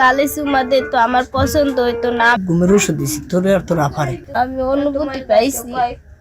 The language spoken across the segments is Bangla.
গালে চুমা দিত আমার পছন্দ হইতো না। ঘুমের ওষুধ দিছি তোর আর তোর আফারে আমি অনুভূতি পাইছি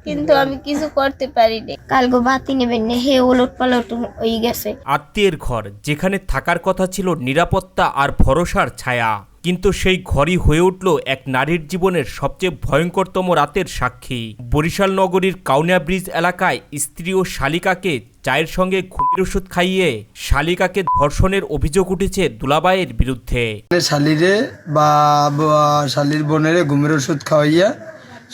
কিন্তু আমি কিছু করতে পারিনি। কালকে বাতি নেবেন না হে ওলট পালট হয়ে গেছে। আত্মীয়ের ঘর যেখানে থাকার কথা ছিল নিরাপত্তা আর ভরসার ছায়া। কিন্তু সেই ঘরই হয়ে উঠল এক নারীর জীবনের সবচেয়ে ভয়ঙ্করতম রাতের সাক্ষী। বরিশাল নগরীর কাউনিয়া ব্রিজ এলাকায় স্ত্রী ও শালিকাকে চায়ের সঙ্গে ঘুমের ওষুধ খাইয়ে শালিকাকে ধর্ষণের অভিযোগ উঠেছে দুলাবাইয়ের বিরুদ্ধে। শালিরে বা শালির বোনেরে ঘুমের ওষুধ খাওয়াইয়া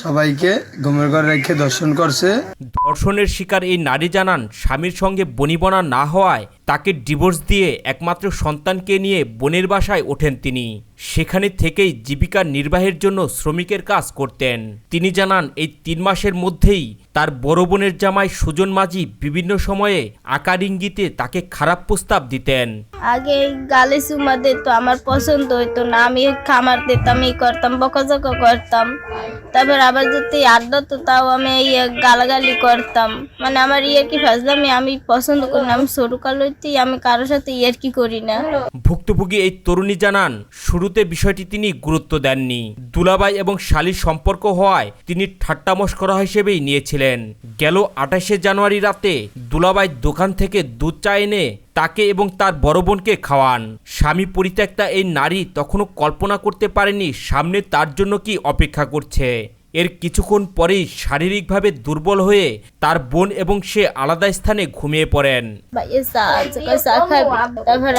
সবাইকে ঘুমের ঘরে রেখে দর্শন করছে। ধর্ষণের শিকার এই নারী জানান স্বামীর সঙ্গে বনিবনা না হওয়ায় তাকে ডিভোর্স দিয়ে একমাত্র সন্তানকে নিয়ে বোনের বাসায় ওঠেন তিনি। সেখানে থেকেই জীবিকা নির্বাহের জন্য শ্রমিকের কাজ করতেন। তিনি জানান, এই তিন মাসের মধ্যেই তার বড় বোনের জামাই সুজন মাঝি বিভিন্ন সময়ে আকার ইঙ্গিতে তাকে খারাপ প্রস্তাব দিতেন। আগে গালে চুমা দিত, আমার পছন্দ হইতো না। আমি খামার দিতাম, এই করতাম, বকাঝকা করতাম। তারপর আবার যদি আড্ডা তো তাও আমি গালাগালি করতাম। মানে আমার ইয়ে কি ফাজলামি, আমি পছন্দ করি না, আমি সরুকাল হইতেই আমি কারোর সাথে ইয়ে কি করি না। ভুক্তভোগী এই তরুণী জানান, শুরুতে বিষয়টি তিনি গুরুত্ব দেননি। দুলাবাই এবং শালির সম্পর্ক হওয়ায় তিনি ঠাট্টা মস্করা হিসেবেই নিয়েছিলেন। গেল আঠাশে জানুয়ারি রাতে দুলাবাই দোকান থেকে দুধ চা এনে তাকে এবং তার বড় বোনকে খাওয়ান। স্বামী পরিত্যক্তা এই নারী তখনও কল্পনা করতে পারেনি সামনে তার জন্য কি অপেক্ষা করছে। এর কিছুক্ষণ পরেই শারীরিকভাবে দুর্বল হয়ে তার বোন এবং সে আলাদা স্থানে ঘুমিয়ে পড়েন।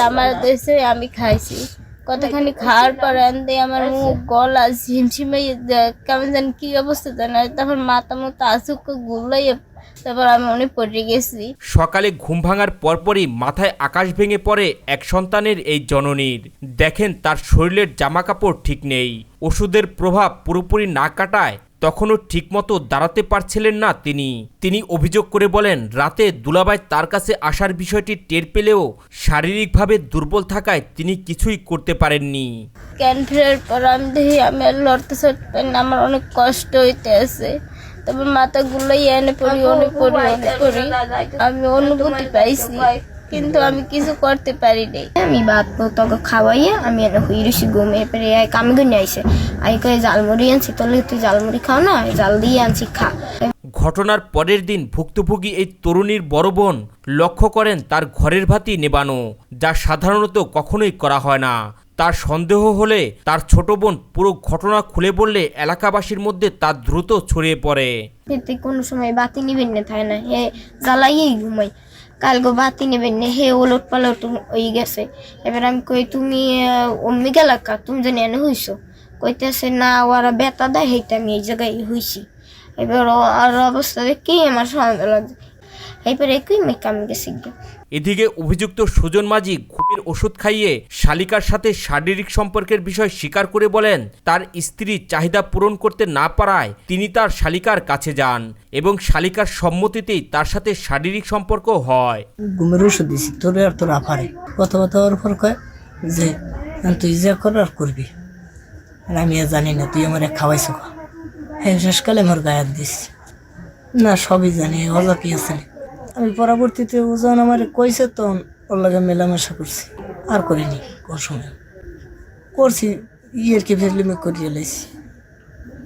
আমার দেশে আমি খাইছি। কতখানি খাওয়ার পর আনতে আমার মুখ গলা ঝিমঝিমে কেমন জানি কি অবস্থা জানা তারপর মাথা মতো আসুক গুলাই তারপর আমি অনেক পড়ে গেছি। সকালে ঘুম ভাঙার পরপরই মাথায় আকাশ ভেঙে পড়ে এক সন্তানের এই জননীর। দেখেন তার শরীরের জামা কাপড় ঠিক নেই। ওষুধের প্রভাব পুরোপুরি না কাটায় তখনও ঠিকমতো দাঁড়াতে পারছিলেন না তিনি। তিনি অভিযোগ করে বলেন রাতে দুলাবাই তার কাছে আসার বিষয়টি টের পেলেও শারীরিকভাবে দুর্বল থাকায় তিনি কিছুই করতে পারেননি। ক্যান্সারের পর আমি দেখি আমি আর লড়তে না আমার অনেক কষ্ট হইতে আছে তারপর মাথা গুলাই এনে পড়ি অনেক পড়ি অনেক পড়ি। আমি অনুভূতি পাইছি। কিন্তু আমি কিছু করতে পারিনি আমি ভাত তোকে খাওয়াইয়া আমি এনে হই রসি ঘুমিয়ে পরে আই কামে গুনে আইসে। আই কয়ে জালমুড়ি আনছি তোলে তুই জালমুড়ি খাও না জাল দিয়ে আনছি খা। ঘটনার পরের দিন ভুক্তভোগী এই তরুণীর বড় বোন লক্ষ্য করেন তার ঘরের ভাতি নেবানো যা সাধারণত কখনোই করা হয় না। তার সন্দেহ হলে তার ছোট বোন পুরো ঘটনা খুলে বললে এলাকাবাসীর মধ্যে তা দ্রুত ছড়িয়ে পড়ে। এতে কোনো সময় বাতি নিবেন না থাকে না। হে জ্বালাইয়েই ঘুমাই। কালকে বাতি নেবেন না, হে ওলট পালট হয়ে গেছে। এবার আমি কই, তুমি অম্মি গেলাকা তুমি জানি এনে হইছো? কইতেছে, না ওরা বেতা দেয়, হেইটা আমি এই জায়গায় হইছি। এবার ও- আর অবস্থা দেখি, আমার সন্দেহ লাগছে। এবার একই মেয়ে আমি গেছি এদিকে অভিযুক্ত সুজন মাঝি ঘুমের ওষুধ খাইয়ে শালিকার সাথে শারীরিক সম্পর্কের বিষয় স্বীকার করে বলেন তার স্ত্রী চাহিদা পূরণ করতে না পারায় তিনি তার শালিকার কাছে যান এবং শালিকার সম্মতিতেই তার সাথে শারীরিক সম্পর্ক হয়। ঘুমের ওষুধ দিছি তোরে আর তোর আফারে কথা কথা ওর পর কয় যে তুই যা কর আর করবি। আমি আর জানি না তুই আমার খাওয়াইছ হ্যাঁ শেষকালে আমার গায়ে দিস না সবই জানি অজা কি আছে। আমি পরবর্তীতে ওজন আমার কইছে তো ওর লাগে মেলামেশা করছি। আর করিনি, কোন সময়। করছি, ইয়ের কি ফেসলিমে করিয়ে লাইছি।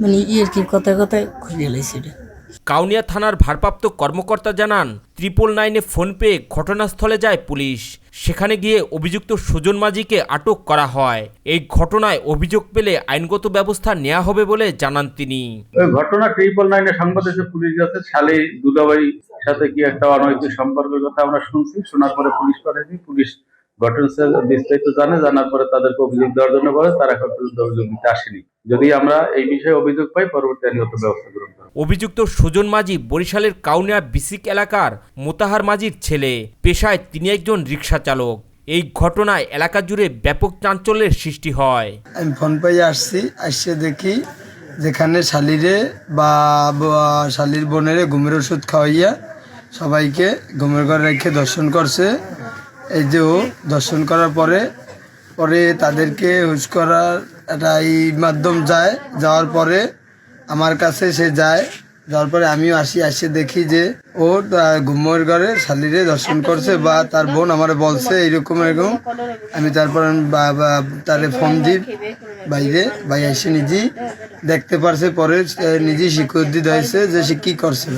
মানে ইয়ের কি কথায় কথায় করিয়ে লাইছি এটা। কাউনিয়া থানার ভারপ্রাপ্ত কর্মকর্তা জানান, ত্রিপল নাইনে ফোন পেয়ে ঘটনাস্থলে যায় পুলিশ। সেখানে গিয়ে অভিযুক্ত সুজন মাঝিকে আটক করা হয়। এই ঘটনায় অভিযোগ পেলে আইনগত ব্যবস্থা নেওয়া হবে বলে জানান তিনি। ঘটনা ট্রিপল নাইনে সংবাদ এসে পুলিশ গেছে শালি দুলাবাই সাথে কি একটা অনৈতিক সম্পর্কের কথা আমরা শুনছি। শোনার পরে পুলিশ পাঠাইছি। পুলিশ ঘটনা বিস্তারিত জানে জানার পরে তাদেরকে অভিযোগ দেওয়ার জন্য বলে তারা এখন পর্যন্ত অভিযোগ দিতে আসেনি। যদি আমরা এই বিষয়ে অভিযোগ পাই পরবর্তী আইনগত ব্যবস্থা গ্রহণ করব। অভিযুক্ত সুজন মাঝি বরিশালের কাউনিয়া বিসিক এলাকার মোতাহার মাঝির ছেলে। পেশায় তিনি একজন রিক্সা চালক। এই ঘটনায় এলাকা জুড়ে ব্যাপক চাঞ্চল্যের সৃষ্টি হয়। আমি ফোন পেয়ে আসছি আসছে দেখি যেখানে শালিরে বা বা- শালির বোনেরে ঘুমের ওষুধ খাওয়াইয়া সবাইকে ঘুমের ঘরে রেখে দর্শন করছে। এই যে ও দর্শন করার পরে পরে তাদেরকে হুশ করার একটা এই মাধ্যম যায়। যাওয়ার পরে আমার কাছে সে যায়। যাওয়ার পরে আমিও আসি, আসে দেখি যে ও ঘুমের ঘরে শালিরে দর্শন করছে বা তার বোন আমার বলছে এরকম এরকম। আমি তারপর তারে ফোন দিই, বাইরে, ভাই এসে নিজেই দেখতে পারছে। পরে নিজেই স্বীকৃতি দিয়েছে যে সে কী করছে।